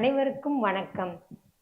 அனைவருக்கும் வணக்கம்.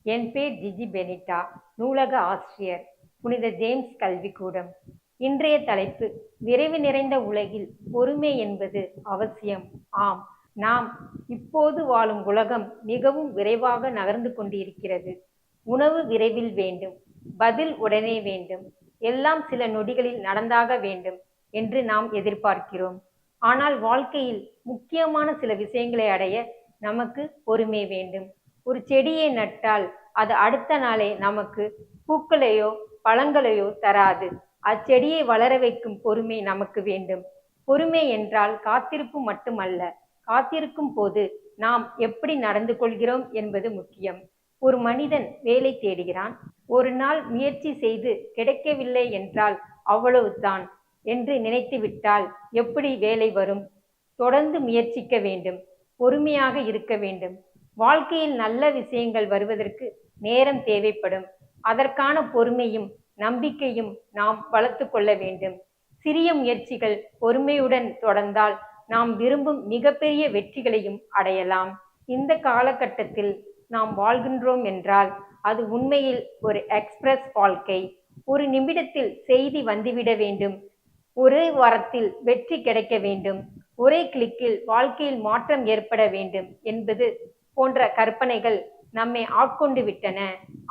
என் பேர் ஜிஜி பெனிட்டா நூலக ஆசிரியர் புனித ஜேம்ஸ் கல்விக்கூடம். இன்றைய தலைப்பு விரைவு நிறைந்த உலகில் பொறுமை என்பது அவசியம். ஆம் நாம் இப்போது வாழும் உலகம் மிகவும் விரைவாக நகர்ந்து கொண்டிருக்கிறது. உணவு விரைவில் வேண்டும் பதில் உடனே வேண்டும் எல்லாம் சில நொடிகளில் நடந்தாக வேண்டும் என்று நாம் எதிர்பார்க்கிறோம். ஆனால் வாழ்க்கையில் முக்கியமான சில விஷயங்களை அடைய நமக்கு பொறுமை வேண்டும். ஒரு செடியை நட்டால் அது அடுத்த நாளே நமக்கு பூக்களையோ பழங்களையோ தராது. அச்செடியை வளர வைக்கும் பொறுமை நமக்கு வேண்டும். பொறுமை என்றால் காத்திருப்பு மட்டுமல்ல காத்திருக்கும் போது நாம் எப்படி நடந்து கொள்கிறோம் என்பது முக்கியம். ஒரு மனிதன் வேலை தேடுகிறான் ஒரு நாள் முயற்சி செய்து கிடைக்கவில்லை என்றால் அவ்வளவுதான் என்று நினைத்து விட்டால் எப்படி வேலை வரும்? தொடர்ந்து முயற்சிக்க வேண்டும். பொறுமையாக இருக்க வேண்டும். வாழ்க்கையில் நல்ல விஷயங்கள் வருவதற்கு நேரம் தேவைப்படும். அதற்கான பொறுமையும் நம்பிக்கையும் நாம் வளர்த்து கொள்ள வேண்டும். சிறிய முயற்சிகள் பொறுமையுடன் தொடர்ந்தால் நாம் விரும்பும் மிகப்பெரிய வெற்றிகளையும் அடையலாம். இந்த காலகட்டத்தில் நாம் வாழ்கின்றோம் என்றால் அது உண்மையில் ஒரு எக்ஸ்பிரஸ் வாழ்க்கை. ஒரு நிமிடத்தில் செய்தி வந்துவிட வேண்டும். ஒரே வாரத்தில் வெற்றி கிடைக்க வேண்டும். ஒரே கிளிக்கில் வாழ்க்கையில் மாற்றம் ஏற்பட வேண்டும் என்பது போன்ற கற்பனைகள் நம்மை ஆட்கொண்டு விட்டன.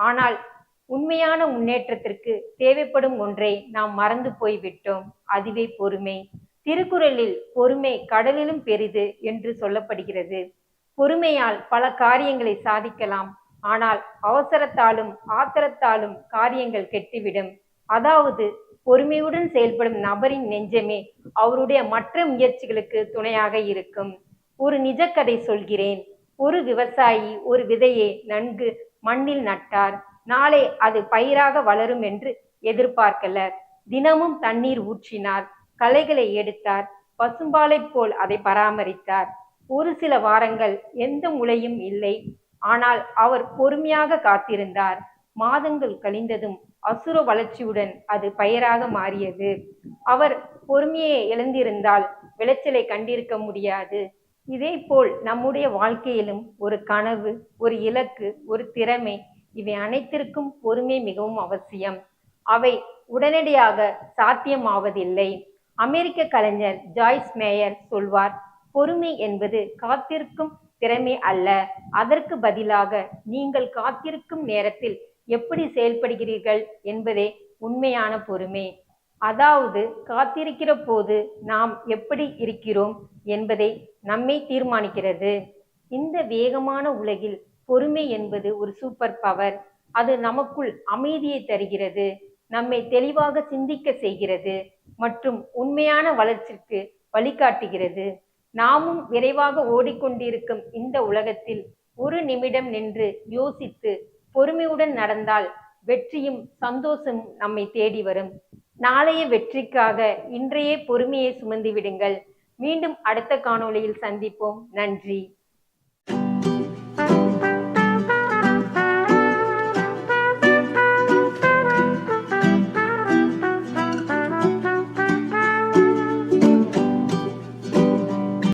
ஆனால் உண்மையான முன்னேற்றத்திற்கு தேவைப்படும் ஒன்றை நாம் மறந்து போய்விட்டோம். அதுவே பொறுமை. திருக்குறளில் பொறுமை கடலிலும் பெரிது என்று சொல்லப்படுகிறது. பொறுமையால் பல காரியங்களை சாதிக்கலாம். ஆனால் அவசரத்தாலும் ஆத்திரத்தாலும் காரியங்கள் கெட்டுவிடும். அதாவது பொறுமையுடன் செயல்படும் நபரின் நெஞ்சமே அவருடைய மற்ற முயற்சிகளுக்கு துணையாக இருக்கும். ஒரு நிஜக்கதை சொல்கிறேன். ஒரு விவசாயி ஒரு விதையை நன்கு மண்ணில் நட்டார். நாளை அது பயிராக வளரும் என்று எதிர்பார்க்கல. தினமும் தண்ணீர் ஊற்றினார். களைகளை எடுத்தார். பசும்பாலை போல் அதை பராமரித்தார். ஒரு சில வாரங்கள் எந்த முளையும் இல்லை. ஆனால் அவர் பொறுமையாக காத்திருந்தார். மாதங்கள் கழிந்ததும் அசுர வளர்ச்சியுடன் அது பயிராக மாறியது. அவர் பொறுமையை இழந்திருந்தால் விளைச்சலை கண்டிருக்க முடியாது. இதே போல் நம்முடைய வாழ்க்கையிலும் ஒரு கனவு ஒரு இலக்கு ஒரு திறமை இவை அனைத்திற்கும் பொறுமை மிகவும் அவசியம். அவை உடனடியாக சாத்தியமாவதில்லை. அமெரிக்க கலைஞர் ஜாய்ஸ் மேயர் சொல்வார் பொறுமை என்பது காத்திருக்கும் திறமை அல்ல. அதற்கு பதிலாக நீங்கள் காத்திருக்கும் நேரத்தில் எப்படி செயல்படுகிறீர்கள் என்பதே உண்மையான பொறுமை. அதாவது காத்திருக்கிற போது நாம் எப்படி இருக்கிறோம் என்பதை நம்மை தீர்மானிக்கிறது. இந்த வேகமான உலகில் பொறுமை என்பது ஒரு சூப்பர் பவர் அது நமக்குள் அமைதியை தருகிறது. நம்மை தெளிவாக சிந்திக்க செய்கிறது. மற்றும் உண்மையான வளர்ச்சிக்கு வழிகாட்டுகிறது. நாமும் விரைவாக ஓடிக்கொண்டிருக்கும் இந்த உலகத்தில் ஒரு நிமிடம் நின்று யோசித்து பொறுமையுடன் நடந்தால் வெற்றியும் சந்தோஷமும் நம்மை தேடி வரும். நாளைய வெற்றிக்காக இன்றைய பொறுமையை சுமந்து விடுங்கள். மீண்டும் அடுத்த காணொளியில் சந்திப்போம். நன்றி.